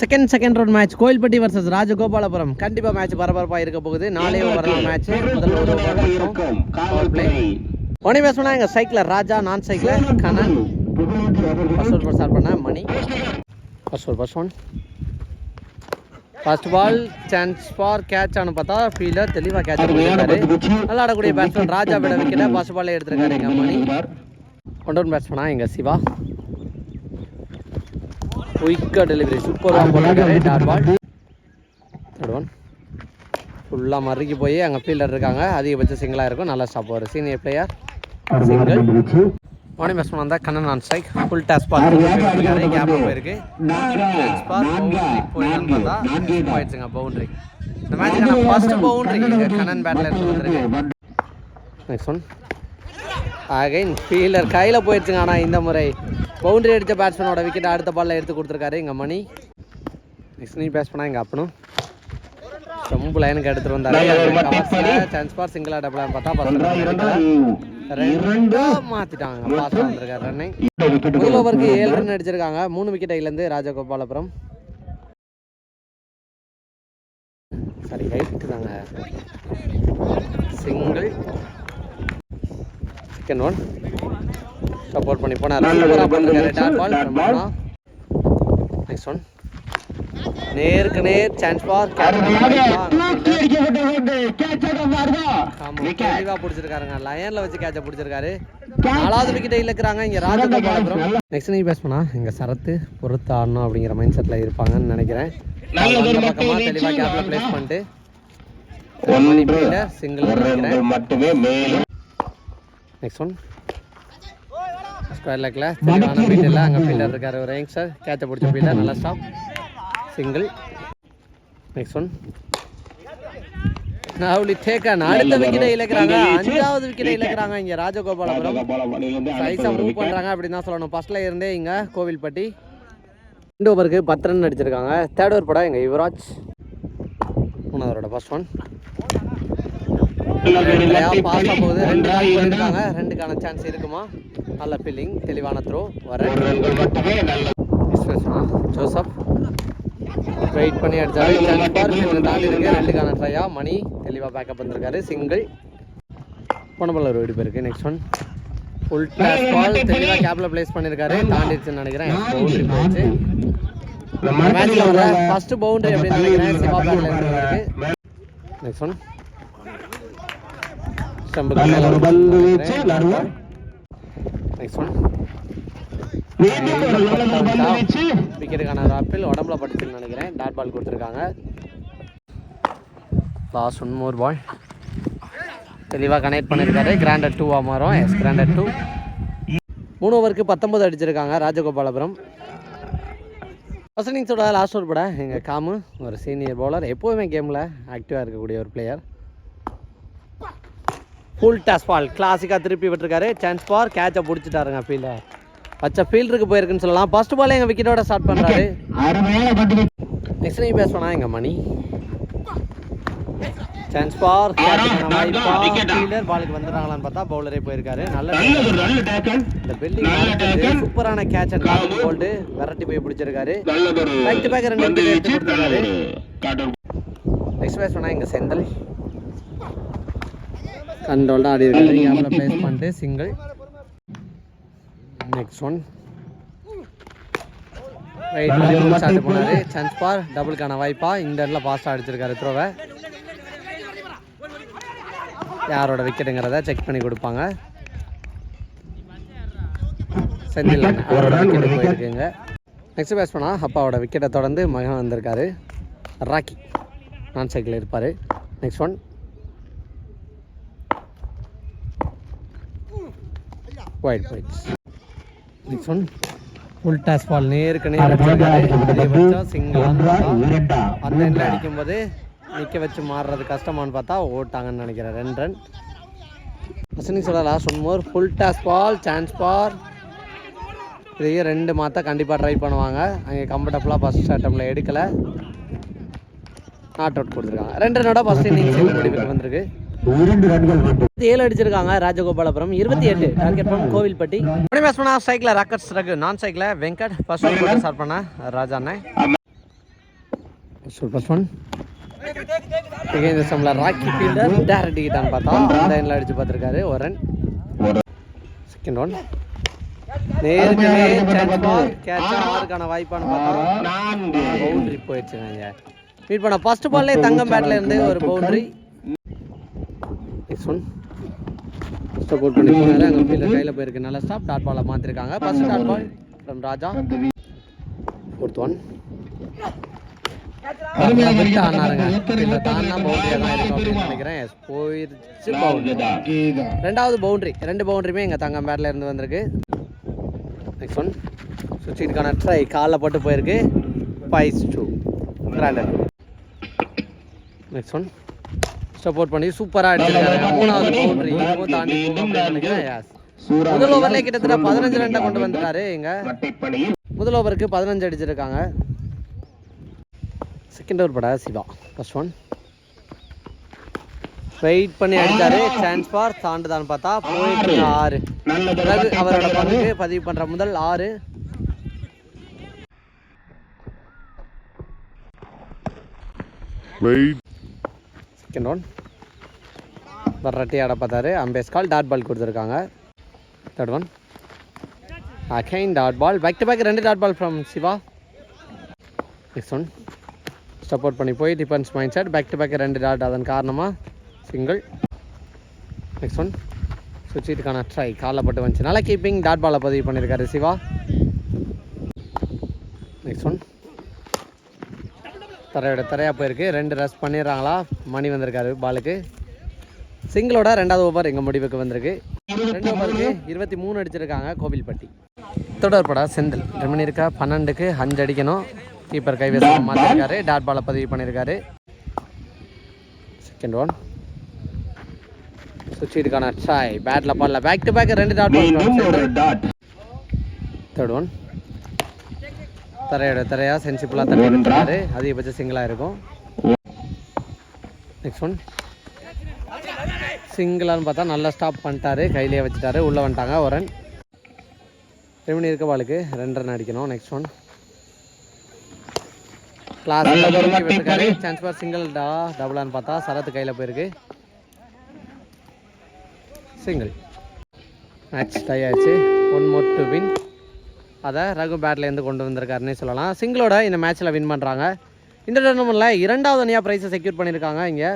Second second round match Kovilpatti versus Rajagopalapuram. கண்டிப்பா match பரபரப்பா இருக்க போகுது. நாளே ஓவர் மேட்ச் முதல் ஒரு பவர் பிளே ஒனே பேசணும்னா எங்க சைக்கிள் ராஜா நான் cycle Kannan. First over start பண்ண மணி. First over first one first ball chance for catch ஆனு பார்த்தா ஃபீல்டர் தெளிவாக கேட்ச் பண்ணிருக்காரு. நல்லா ஆடக்கூடிய பேட்ஸ்மேன் ராஜா விட விக்கெட்டை ஃபர்ஸ்ட் பால்லே எடுத்திருக்காரு எங்க மணி. ஒன் டவுன் பேட்ஸ்மேனா எங்க சிவா. குயிக்காக டெலிவரி சூப்பராக போட்டிருக்காரு டாட் பால் தேர்ட் ஒன் ஃபுல்லாக மறுக்கி போய் அங்கே ஃபீல்டர் இருக்காங்க. அதிகபட்ச சிங்கிளாக இருக்கும். நல்லா ஸ்டாப் வரும் senior player single morning batsman வந்தால் Kannan on strike full toss ball கேப்பில் போயிருக்கு. பார்த்தா போயிடுச்சுங்க பவுண்டரி இந்த மேட்ச்சுக்கான ஃபர்ஸ்ட் பவுண்டரி கண்ணன் பேட்டில் இருந்து வந்திருக்கு. நெக்ஸ்ட் ஒன் அகைன் ஃபீல்டர் கையில் போயிடுச்சுங்க ஆனால் இந்த முறை பவுண்டரி அடித்த பேட்ஸ்மேனோட விக்கெட் அடுத்த பால்ல எடுத்து கொடுத்துருக்காரு எங்கள் மணி. நெக்ஸ்ட் நீ பேட்ஸ் பண்ணா எங்கள் அப்பனும். ரொம்ப லைனுக்கு எடுத்துட்டு வந்தாரு. சான்ஸ் ஃபார் சிங்கிள் டபுளாக பார்த்தா ஃபர்ஸ்ட் மாத்திட்டாங்க. பாஸ் வந்திருக்காரு ரன்னை முதல் ஓவருக்கு ஏழு ரன் அடிச்சிருக்காங்க. மூணு விக்கெட் ஐலேருந்து ராஜகோபாலபுரம். சரி ரைட்டு தாங்க. சிங்கிள் செகண்ட் ஒன் சப்போர்ட் பண்ணி போனார். நெக்ஸ்ட் ஒன் நேருக்கு நேர் சான்ஸ் ஃபார் தெளிவா பிடிச்சிருக்காருங்க. லயன்ல வச்சு கேட்ச பிடிச்சிருக்காரு. நாலாவது விக்கெட்டை இழக்கிறாங்க. இங்க ராஜகோபாலபுரம் நெக்ஸ்ட் நீ பேசணும்னா இங்க சரத்து பொறுத்து ஆடணும் அப்படிங்கிற மைண்ட் செட்ல இருப்பாங்கன்னு நினைக்கிறேன். அந்த பக்கமா தெளிவா கேப்ல பிளேஸ் பண்ணிட்டு சிங்கிள் மட்டுமே மேலும் நெக்ஸ்ட் ஒன் ஸ்கொயர் லெக்கில் தெளிவான ஃபீல்டில் அங்கே ஃபீல்டர் இருக்கார் ஒரு யங்ஸ்டர் கேட்சை பிடிச்ச ஃபீல்டர் நல்லா ஸ்டாப் சிங்கிள் நெக்ஸ்ட் ஒன் நவுலி டேக்கன் அடுத்த விக்கெட்டை இழக்கிறாங்க. அஞ்சாவது விக்கெட்டை இழக்கிறாங்க இங்கே ராஜகோபாலபுரம். சைஸாக மூவ் பண்ணுறாங்க அப்படின்னு தான் சொல்லணும். ஃபர்ஸ்ட்ல இருந்தே இங்கே கோவில்பட்டி. ரெண்டு ஓவருக்கு பத்து ரன் அடிச்சிருக்காங்க. தேர்ட் ஓவர் படம் எங்கள் யுவராஜ். மூணாவதோட ஃபர்ஸ்ட் ஒன் பாஸ் போகுது ரெண்டு ரன் ரெண்டுக்கான சான்ஸ் இருக்குமா? நல்ல ஃபீல்டிங் தெளிவான த்ரோ வர ஜோசப். வெயிட் பண்ணி அடிச்சாரு தாண்டி இருக்கு. ரெண்டுக்கான ட்ரையா மணி தெளிவாக பேக்கப் வந்திருக்காரு. சிங்கிள் போன பால் ஒரு வெடி போயிருக்கு next one full toss ball தெளிவாக கேப்ல பிளேஸ் பண்ணியிருக்காரு தாண்டிடுச்சுன்னு நினைக்கிறேன். பவுண்டரி போயிடுச்சு. வர ஃபர்ஸ்ட் பவுண்டரி அப்படின்னு நினைக்கிறேன். சிவா பேட்ல இருக்கு நெக்ஸ்ட் ஒன் நெக்ஸ்ட் ஒன் விக்கெட்டுக்கான ஒரு ஆப்பிள் உடம்புல பட்டுச்சுன்னு நினைக்கிறேன். டாட் பால் கொடுத்துருக்காங்க. லாஸ்ட் ஒன் மோர் பால் தெளிவாக கனெக்ட் பண்ணியிருக்காரு கிராண்டட் டூவாக மாறும். எஸ் கிராண்டட் டூ மூணு ஓவருக்கு பத்தொம்பது அடிச்சிருக்காங்க. ராஜகோபாலபுரம். ஃபர்ஸ்ட் இன்னிங்ஸோட லாஸ்ட் ஓவர் பட. எங்கள் காமு ஒரு சீனியர் பவுலர் எப்போவுமே கேமில் ஆக்டிவாக இருக்கக்கூடிய ஒரு பிளேயர் ஃபுல் டாஸ் பால் கிளாசிக்காக திருப்பி விட்டுருக்காரு. சான்ஸ் பார் கேட்சை பிடிச்சிட்டாருங்க ஃபீல்டர் பச்சை ஃபீல்டருக்கு போயிருக்குன்னு சொல்லலாம். ஃபர்ஸ்ட் பால் எங்கள் விக்கெட்டோட ஸ்டார்ட் பண்ணுறாரு வீச்சு நெக்ஸ்ட் நீ பேசணும் எங்கள் மணி சான்ஸ் பார் ஃபீல்டர் பாலுக்கு வந்துடுறாங்களான்னு பார்த்தா பவுலரே போயிருக்காரு. நல்ல இந்த பில்டிங் சூப்பரான கேட்ச் அண்ட் டாப் போல்டு விரட்டி போய் பிடிச்சிருக்காரு. பேக் டு பேக் ரெண்டு நெக்ஸ்ட் பேஸ் பண்ணா இங்கே செந்தல்? கண்ட்ரோல்டாக ஆடி இருக்காரு கேமில் ப்ளேஸ் பண்ணிட்டு சிங்கிள் நெக்ஸ்ட் ஒன் ரைட் பண்ணி ஸ்டார்ட் போனாரு. சான்ஸ் பார் டபுளுக்கான வாய்ப்பா. இந்த இடத்துல ஃபாஸ்ட்டாக அடிச்சிருக்காரு த்ரோவை யாரோட விக்கெட்டுங்கிறத செக் பண்ணி கொடுப்பாங்க. செந்தில். அவரோட விக்கெட் போயிருக்குங்க. நெக்ஸ்ட் பேஸ் பண்ணா அப்பாவோட விக்கெட்டை தொடர்ந்து மகன் வந்திருக்காரு. ராக்கி நான் சைக்கிள் இருப்பார். Next one one full toss ball நேருக்கு நேர் அதிகபட்சம் சிங்கிள் அந்த எண்ணில் அடிக்கும்போது நிற்க வச்சு மாறுறது கஷ்டமான்னு பார்த்தா ஓட்டாங்கன்னு நினைக்கிறேன். ரெண்டு run. First last one more full toss ball chance ball இதையே ரெண்டு மாற்ற கண்டிப்பாக ட்ரை பண்ணுவாங்க. அங்கே கம்ஃபர்டபுளாக ஃபஸ்ட் அட்டம்ல எடுக்கலை. நாட் அவுட் கொடுத்துருக்காங்க. ரெண்டு ரனோட ஃபஸ்ட் இன்னிங்ஸ் முடிவுக்கு வந்திருக்கு. இரண்டு ரன்கள் மட்டும் இருபத்தி ஏழு அடிச்சிருக்காங்க ராஜகோபாலபுரம். இருபத்தி எட்டு டார்கெட் கோவில்பட்டி. பேட்ஸ் பண்ணா சைக்கிள் ராக்கெட்ஸ் ரகு நான் cycle Venkat first over start பண்ண ராஜா ராக்கி ஃபீல்டர் டேரக்ட் கிட்டான்னு பார்த்தா அடிச்சு பார்த்துருக்காரு ஒரு ரன் ஒரு செகண்ட் ஒன் நேருக்கு நேர் சான்ஸ் பால் கேட்ச் வாய்ப்பான்னு பார்த்தா நான்கு. பவுண்டரி போயிடுச்சுங்க மீட் பண்ண ஃபர்ஸ்ட் பால்லே தங்கம் பேட்ல இருந்து ஒரு பவுண்டரி நெக்ஸ்ட் ஒன் சப்போர்ட் பண்ணி போனாரு அங்கே ஃபீல்டர் கையில் போயிருக்கு. நல்ல ஸ்டாப் டாட் பாலை மாற்றிருக்காங்க first dot ball from Raja. Fourth one ரெண்டாவது பவுண்டரி ரெண்டு பவுண்டரியுமே எங்கள் தங்கம் இருந்து வந்திருக்கு. நெக்ஸ்ட் ஒன் சுவிட்சுக்கான ட்ரை காலில் போட்டு போயிருக்கு. Five to grounded next one support பண்ணி சூப்பராக அடிச்சிருக்காங்க மூணாவது பவுண்டரி இப்போ தாண்டி நினைக்கிறேன். முதல் ஓவர்லேயே கிட்டத்தட்ட பதினஞ்சு ரன்னை கொண்டு வந்துட்டாரு இங்க. முதல் ஓவருக்கு பதினஞ்சு அடிச்சிருக்காங்க. செகண்ட் ஓவர் பட சிவா. ஃபர்ஸ்ட் ஒன் வெயிட் பண்ணி அடிச்சாரு. சான்ஸ் ஃபார் தாண்டுதான்னு பார்த்தா போயிட்டு ஆறு. பிறகு அவரோட பங்குக்கு பதிவு பண்ற முதல் ஆறு. செகண்ட் ஒன் வர்றட்டி ஆட பார்த்தாரு. அம்பேஸ்கால் டாட் பால் கொடுத்துருக்காங்க. Third one again dot ball back to back ரெண்டு dot ball from Siva. Next one support பண்ணி போய் defence mindset back to back ரெண்டு டாட் அதன் காரணமாக சிங்கிள் நெக்ஸ்ட் ஒன் சுவிட்சிட்டுக்கான ட்ரை காலில் பட்டு வந்துச்சு. நல்லா கீப்பிங் டாட் பாலை பதிவு பண்ணியிருக்காரு சிவா. நெக்ஸ்ட் ஒன் தரையோட தரையாக போயிருக்கு. ரெண்டு ரஸ் பண்ணிடுறாங்களா? மணி வந்திருக்காரு பாலுக்கு. சிங்கிளோட ரெண்டாவது ஓவர் எங்கள் முடிவுக்கு வந்திருக்கு. ரெண்டு ஓவருக்கு இருபத்தி மூணு அடிச்சிருக்காங்க கோவில்பட்டி. தொடர்படா செந்தில். ரெண்டு இருக்கா? பன்னெண்டுக்கு அஞ்சு அடிக்கணும். கீப்பர் கைவசம் மாற்றிருக்காரு டாட் பாலை பதிவு பண்ணியிருக்காரு செகண்ட் ஒன் சுவிட்சுக்கான ட்ரை பேட்டில் பால்ல பேக் டு பேக் ரெண்டு டாட் பால் தேர்ட் ஒன் தரையோட தரையா சென்சிபிளாக தட்டி விட்டுறாரு அதிகபட்ச சிங்கிளாக இருக்கும். நெக்ஸ்ட் ஒன் சிங்கிளான்னு பார்த்தா நல்லா ஸ்டாப் பண்ணிட்டாரு. கையிலேயே வச்சுட்டாரு. உள்ளே வந்துட்டாங்க. ஒரு ரன் ரெமினி இருக்க பாலுக்கு. ரெண்டு ரன் அடிக்கணும். Next one class chance for single டா. டபுளான்னு பார்த்தா சரத்து கையில் போயிருக்கு. சிங்கிள் மேட்ச் டை ஆயிடுச்சு. ஒன் மோர் டு வின் அதை ரகு பேட்லேருந்து கொண்டு வந்திருக்காருன்னே சொல்லலாம். சிங்கிளோட இந்த மேட்ச்சில் வின் பண்ணுறாங்க இந்த டோர்னமெண்ட்டில் இரண்டாவது அணியாக ப்ரைஸை செக்யூர் பண்ணியிருக்காங்க இங்கே